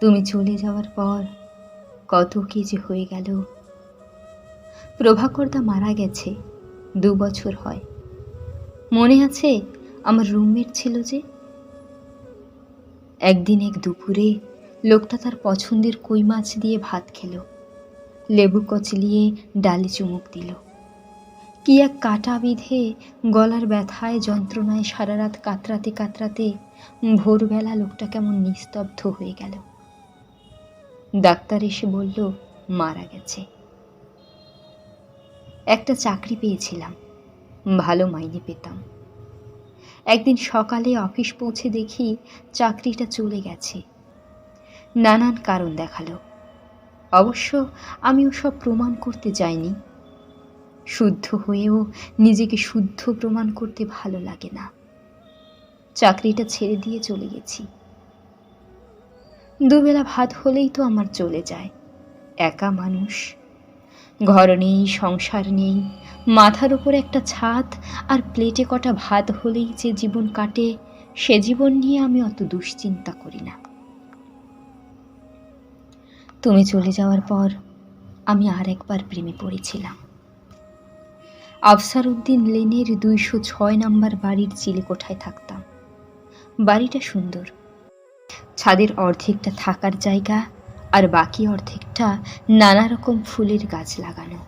তুমি চলে যাওয়ার পর কত কি যে হয়ে গেল। প্রভাকরদা মারা গেছে, দু বছর হয়। মনে আছে আমার রুমমেট ছিল যে? একদিন এক দুপুরে লোকটা তার পছন্দের কই মাছ দিয়ে ভাত খেল, লেবু কচলিয়ে ডালে চুমুক দিল। কি এক কাটা বিধে গলার ব্যথায় যন্ত্রণায় সারা রাত কাতরাতে কাতরাতে ভোরবেলা লোকটা কেমন নিস্তব্ধ হয়ে গেল। ডাক্তার এসে বলল, মারা গেছে। একটা চাকরি পেয়েছিলাম, ভালো মাইনে পেতাম। একদিন সকালে অফিস পৌঁছে দেখি চাকরিটা চলে গেছে। নানান কারণ দেখাল। অবশ্য আমি ওসব প্রমাণ করতে যাইনি। শুদ্ধ হয়েও নিজেকে শুদ্ধ প্রমাণ করতে ভালো লাগে না। চাকরিটা ছেড়ে দিয়ে চলে গেছি। দুবেলা ভাত হলেই তো আমার চলে যায়। একা মানুষ। ঘর নেই, সংসার নেই, মাথার উপর একটা ছাদ আর প্লেটে কটা ভাত হলেই যে জীবন কাটে, সে জীবন নিয়ে আমি অত দুশ্চিন্তা করি না। তুমি চলে যাওয়ার পর আমি আর একবার প্রেমে পড়েছিলাম। আফসার উদ্দিন লেনের দুইশো ছয় নম্বর বাড়ির চিলেকোঠায় থাকতাম। বাড়িটা সুন্দর ছাদের অর্ধেকটা থাকার জায়গা আর বাকি অর্ধেকটা নানা রকম ফুলের গাছ লাগানো।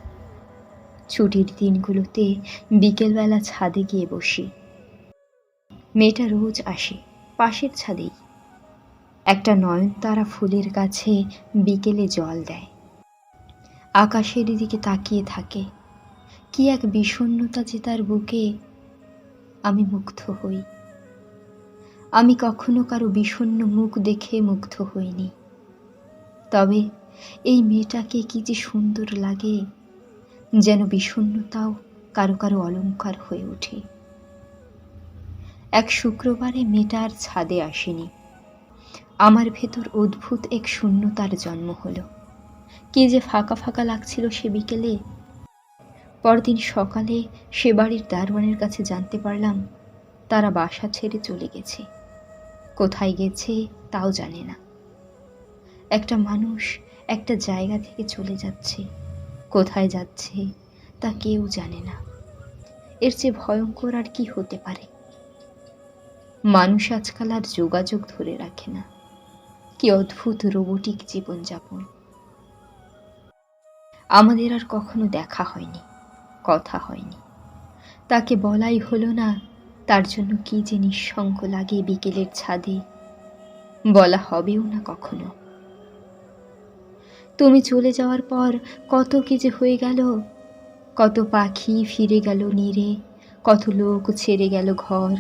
ছুটির দিনগুলোতে বিকেলবেলা ছাদে গিয়ে বসি। মেয়েটা রোজ আসে পাশের ছাদেই। একটা নয়নতারা ফুলের গাছে বিকেলে জল দেয়। আকাশের দিকে তাকিয়ে থাকে। কি এক বিষণ্ণতা যে তার বুকে। আমি মুগ্ধ হই। আমি কখনো কারও বিষণ্ণ মুখ দেখে মুগ্ধ হইনি। তবে এই মেয়েটাকে কি যে সুন্দর লাগে, যেন বিষণ্ণতাও কারও কারও অলঙ্কার হয়ে ওঠে। এক শুক্রবারে মেয়েটা আর ছাদে আসেনি। আমার ভেতর অদ্ভুত এক শূন্যতার জন্ম হলো। কি যে ফাঁকা ফাঁকা লাগছিল সে বিকেলে? পরদিন সকালে সে বাড়ির দারোয়ানের কাছে জানতে পারলাম, তারা বাসা ছেড়ে চলে গেছে। কোথায় গেছে তাও জানে না। একটা মানুষ একটা জায়গা থেকে চলে যাচ্ছে। কোথায় যাচ্ছে তা কেউ জানে না। এর চেয়ে ভয়ঙ্কর আর কি হতে পারে? মানুষ আজকাল আর যোগাযোগ ধরে রাখে না। কি অদ্ভুত রোবোটিক জীবনযাপন। আমাদের আর কখনো দেখা হয়নি, কথা হয়নি। তাকে বলাই হলো না তার জন্য কি যে নিঃসঙ্গ লাগে বিকেলের ছাদে। বলা হবেও না কখনো। তুমি চলে যাওয়ার পর কত কি যে হয়ে গেল, কত পাখি ফিরে গেল নীরে, কত লোক ছেড়ে গেল ঘর,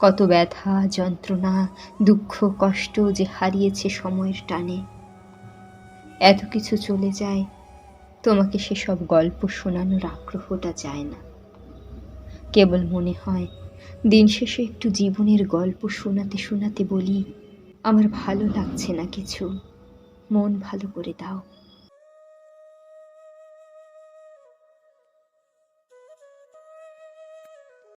কত ব্যথা, যন্ত্রণা, দুঃখ, কষ্ট যে হারিয়েছে সময়ের টানে। এত কিছু চলে যায়, তোমাকে সেসব গল্প শোনানোর আগ্রহটা যায় না। কেবল মনে হয় দিন শেষে একটু জীবনের গল্প শোনাতে শোনাতে বলি, আমার ভালো লাগছে না কিছু। মন ভালো করে দাও।